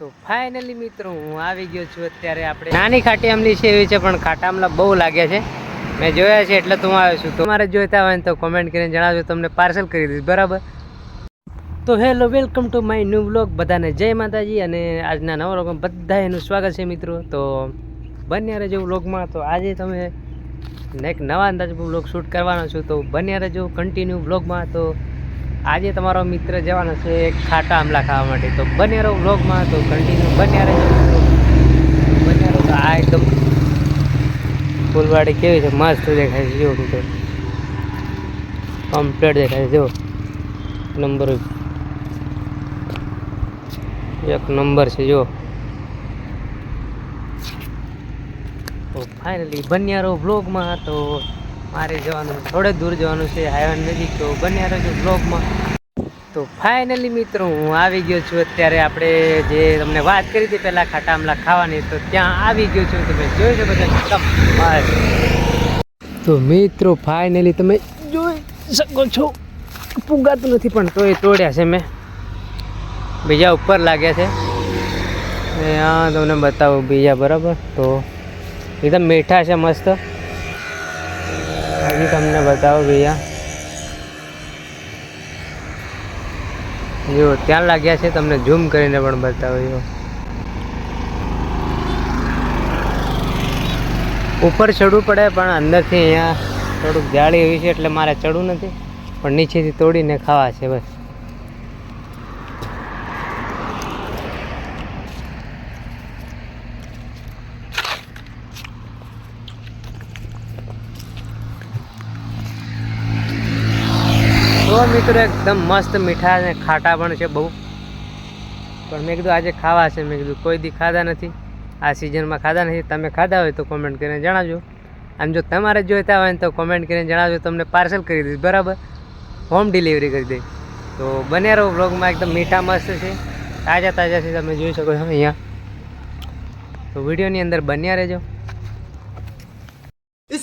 તો ફાઇનલી મિત્રો, હું આવી ગયો છું અત્યારે આપણે. નાની ખાટી આમલી છે એવી છે, પણ ખાટા આમલા બહુ લાગ્યા છે. મેં જોયા છે એટલે તો આવ્યો છું. તમારે જોઈતા હોય તો કોમેન્ટ કરીને જણાવજો, તમને પાર્સલ કરી દઈશ, બરાબર? તો hello welcome to my new blog બધાને જય માતાજી, અને આજના નવા લોકો બધા એનું સ્વાગત છે મિત્રો. તો બન્યા રહેજો વ્લોગમાં તો આજે તમે એક નવા અંદાજ વ્લોગ શૂટ કરવાનો છું. તો બન્યા રહેજો કન્ટિન્યુ વ્લોગમાં તો આજે તમારો મિત્ર જવાનો છે ખાટા આમલા ખાવા માટે. તો બન્યા રહો વ્લોગમાં તો કન્ટિન્યુ બન્યા રહેજો. બન્યા રહો તો આ એકદમ ફૂલવાડી કેવી છે, મસ્ત દેખાય છે, જો મિત્રો. કમ્પ્લેટ દેખાય છે, જો. નંબર એક. નંબર છે, જો. તો ફાઇનલી બન્યારો બ્લોગમાં તો મારે જવાનું, થોડે દૂર જવાનું છે, હાઈવે નજીક તો બન્યા રહેજો બ્લોગમાં તો ફાઇનલી મિત્રો, હું આવી ગયો છું. અત્યારે આપણે જે તમને વાત કરી હતી પહેલાં ખાટા આમલા ખાવાની, તો ત્યાં આવી ગયો છું. તમે જોઈ શકો છો તો મિત્રો ફાઇનલી તમે જોઈ શકો છો. પુગાતું નથી, પણ તોય તોડ્યા છે મેં. બીજા ઉપર લાગ્યા છે. હા તમને બતાવું બીજા બરાબર. તો એકદમ મીઠા છે, મસ્ત. હજી તમને બતાવો ભૈયા. જો, ત્યાં લાગ્યા છે, તમને ઝૂમ કરીને પણ બતાવો, જો. ઉપર ચડવું પડે, પણ અંદરથી અહીંયા થોડુંક જાળી એવી છે, એટલે મારે ચડવું નથી. પણ નીચેથી તોડીને ખાવા છે, બસ. તો મિત્રો એકદમ મસ્ત મીઠા અને ખાટા પણ છે બહુ. પણ મેં કીધું આજે ખાવા છે. મેં કીધું કોઈ દી ખાધા નથી. આ સિઝનમાં ખાધા નથી. તમે ખાધા હોય તો કોમેન્ટ કરીને જણાવજો. આમ જો તમારે જોઈતા હોય ને તો કોમેન્ટ કરીને જણાવજો. તમને પાર્સલ કરી દઈશ. બરાબર? હોમ ડિલિવરી કરી દઈશ. તો બને રહો બ્લોગમાં એકદમ મીઠા મસ્ત છે. તાજા તાજા છે તમે જોઈ શકો છો અહીંયા. તો વિડીયોની અંદર બન્યા રહેજો.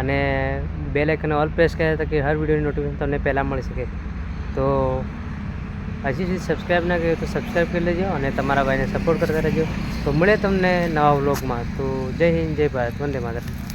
અને બે લાઇકને ઓલ પ્રેસ કરે તો કે હર વિડીયોની નોટિફિકેશન તમને પહેલાં મળી શકે. તો હજી સુધી સબસ્ક્રાઈબ ના કર્યું તો સબસ્ક્રાઈબ કરી લેજો અને તમારા ભાઈને સપોર્ટ કરતા રહેજો. તો મળે તમને નવા વ્લોગમાં તો જય હિન્દ, જય ભારત. વંદે માતરમ.